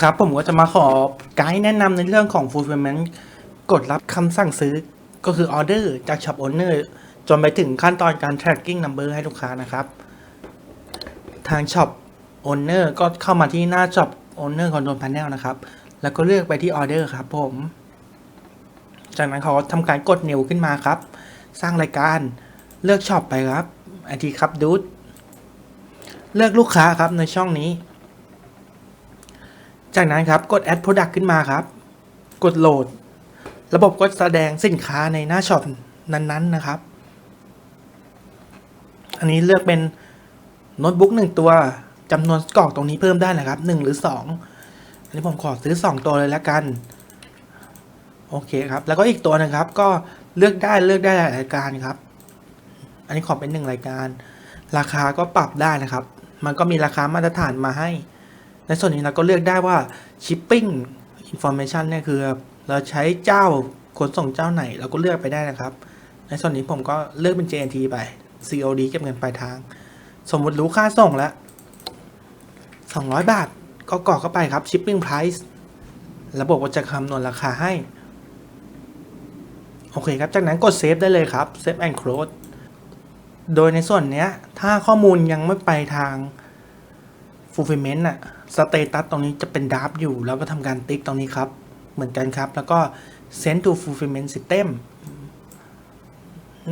ครับผมก็จะมาขอไกด์แนะนำในเรื่องของ fulfillment กดรับคำสั่งซื้อก็คือออเดอร์จาก shop owner จนไปถึงขั้นตอนการ tracking number ให้ลูกค้านะครับ ทาง shop owner ก็เข้ามาที่หน้า shop owner control panel นะครับ แล้วก็เลือกไปที่ออเดอร์ครับผม จากนั้นเขาทำการกด new ขึ้นมาครับ สร้างรายการเลือกช็อปไปครับไอทีครับดูดเลือกลูกค้าครับในช่องนี้ จากนั้นครับกด add product ขึ้นมาครับ กดโหลด ระบบก็แสดงสินค้าในหน้าช็อปนั้นๆนะครับ อันนี้เลือกเป็นโน้ตบุ๊กหนึ่งตัวจำนวนกล่องตรงนี้เพิ่มได้นะครับหนึ่งหรือสองอันนี้ผมขอซื้อสองตัวเลยแล้วกัน โอเคครับ แล้วก็อีกตัวนึงครับ ก็เลือกได้เลือกได้หลายรายการครับ อันนี้ขอเป็นหนึ่งรายการ ราคาก็ปรับได้นะครับ มันก็มีราคามาตรฐานมาให้ ในส่วนนี้เราก็เลือกได้ว่า shipping information เนี่ยคือเราใช้เจ้าขนส่งเจ้าไหนเราก็เลือกไปได้นะครับ ในส่วนนี้ผมก็เลือกเป็น JNT ไป COD เก็บเงินปลายทาง สมมุติรู้ค่าส่งแล้ว 200 บาทก็กรอกเข้าไปครับ shipping price ระบบก็จะคำนวณราคาให้ โอเคครับ จากนั้นกดเซฟได้เลยครับ save and close โดยในส่วนนี้ถ้าข้อมูลยังไม่ไปทาง fulfillment อะสเตตัสตรงนี้จะเป็นดับอยู่ แล้วก็ทำการติ๊กตรงนี้ครับ เหมือนกันครับ แล้วก็ send to fulfillment system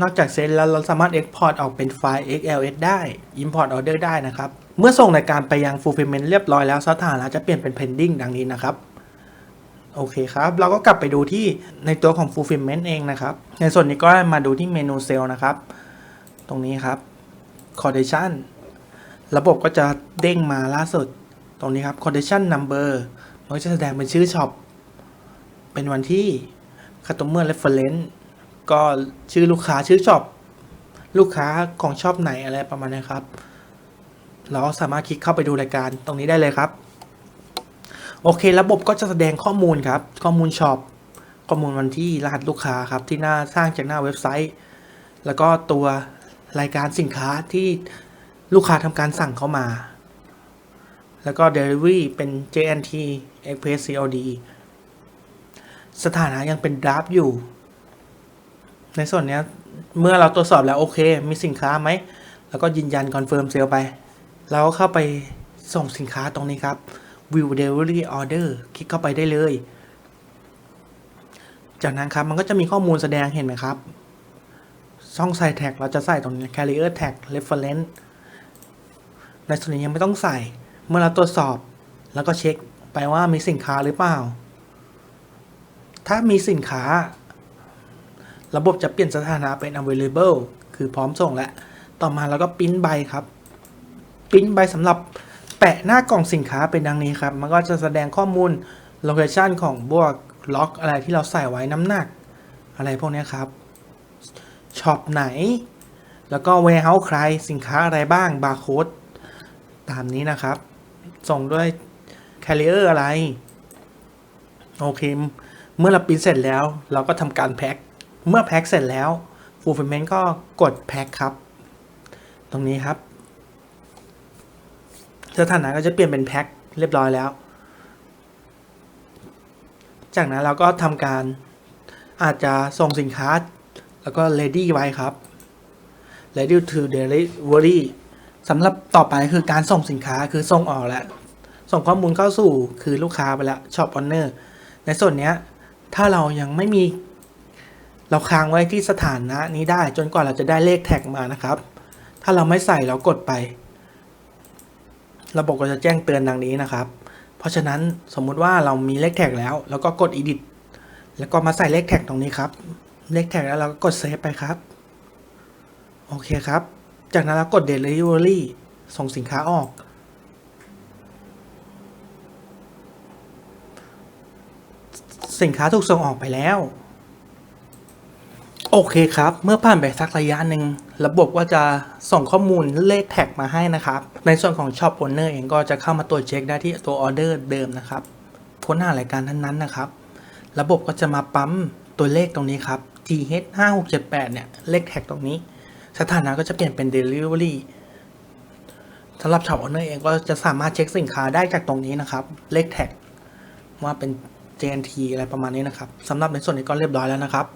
นอกจาก send แล้วเราสามารถ export ออกเป็นไฟล์ XLS ได้ import order ได้นะครับ เมื่อส่งรายการไปยัง fulfillment เรียบร้อยแล้วสถานะจะเปลี่ยนเป็น pending ดังนี้นะครับ โอเคครับ เราก็กลับไปดูที่ในตัวของ fulfillment เองนะครับ ในส่วนนี้ก็มาดูที่เมนูเซลนะครับ ตรงนี้ครับ condition ระบบก็จะเด้งมาล่าสุด ตรงนี้ครับ condition number มันก็จะแสดงเป็นชื่อช็อป เป็นวันที่ customer reference ก็ชื่อลูกค้าชื่อช็อป ลูกค้าของช็อปไหนอะไรประมาณนี้ครับ เราสามารถคลิกเข้าไปดูรายการตรงนี้ได้เลยครับ โอเค ระบบก็จะแสดงข้อมูลครับ ข้อมูลช็อป ข้อมูลวันที่รหัสลูกค้าครับ ที่หน้าสร้างจากหน้าเว็บไซต์ แล้วก็ตัวรายการสินค้าที่ ลูกค้าทำการสั่งเข้ามา แล้วก็ Delivery เป็น JNT Express COD สถานะยังเป็นดราฟอยู่ ในส่วนนี้เมื่อเราตรวจสอบแล้วโอเค มีสินค้าไหม แล้วก็ยืนยันคอนเฟิร์มเซลไปเราก็เข้าไปส่งสินค้าตรงนี้ครับ View Delivery Order คลิกเข้าไปได้เลย จากนั้นครับมันก็จะมีข้อมูลแสดงเห็นไหมครับ ช่องใส่แท็กเราจะใส่ตรงนี้ carrier tag reference ในส่วนนี้ยังไม่ต้องใส่ เมื่อเราตรวจสอบ แล้วก็เช็คไปว่ามีสินค้าหรือเปล่า ถ้ามีสินค้า ระบบจะเปลี่ยนสถานะเป็น available คือพร้อมส่งแล้ว ต่อมาเราก็ปริ้นใบครับปริ้นใบสำหรับแปะหน้ากล่องสินค้าเป็นดังนี้ครับ มันก็จะแสดงข้อมูล location ของพวกล็อกอะไรที่เราใส่ไว้น้ำหนัก อะไรพวกนี้ครับช็อปไหน แล้วก็ warehouse ใครสินค้าอะไรบ้างบาร์โค้ด ตามนี้นะครับ ส่งด้วย carrier อะไร โอเค เมื่อเราปิ้นเสร็จแล้ว เราก็ทำการแพ็ค เมื่อแพ็คเสร็จแล้ว fulfillment ก็กดแพ็คครับ ตรงนี้ครับสถานะก็จะเปลี่ยนเป็นแพ็คเรียบร้อยแล้ว จากนั้นเราก็ทำการอาจจะส่งสินค้า แล้วก็ ready ไว้ครับ ready to delivery สำหรับต่อไปคือการส่งสินค้าคือส่งออกแล้ว ส่งข้อมูลเข้าสู่คือลูกค้าไปแล้ว shop owner ในส่วนเนี้ยถ้าเรายังไม่มี เราค้างไว้ที่สถานะนี้ได้จนกว่าเราจะได้เลขแท็กมานะครับ ถ้าเราไม่ใส่เรากดไป ระบบก็จะแจ้งเตือนดังนี้นะครับ เพราะฉะนั้นสมมุติว่าเรามีเลขแท็กแล้ว แล้วก็กด edit แล้วก็มาใส่เลขแท็กตรงนี้ครับ เลขแท็กแล้วเราก็กดเซฟไปครับ โอเคครับ จากนั้นเรากด delivery ส่งสินค้าออก สินค้าถูกส่งออกไปแล้ว โอเคครับ เมื่อผ่านไปสักระยะหนึ่ง ระบบก็จะส่งข้อมูลเลขแท็กมาให้นะครับ ในส่วนของ Shop Owner เองก็จะเข้ามาตรวจเช็คได้ที่ตัวออเดอร์เดิมนะครับ ค้นหารายการนั้นๆนะครับ ระบบก็จะมาปั๊มตัวเลขตรงนี้ครับ TH 5 6 7 8 เนี่ย เลขแท็กตรงนี้ สถานะก็จะเปลี่ยนเป็น Delivery สำหรับ Shop Owner เองก็จะสามารถเช็คสินค้าได้จากตรงนี้นะครับ เลขแท็กว่าเป็น JNT อะไรประมาณนี้นะครับสำหรับในส่วนนี้ก็เรียบร้อยแล้วนะครับ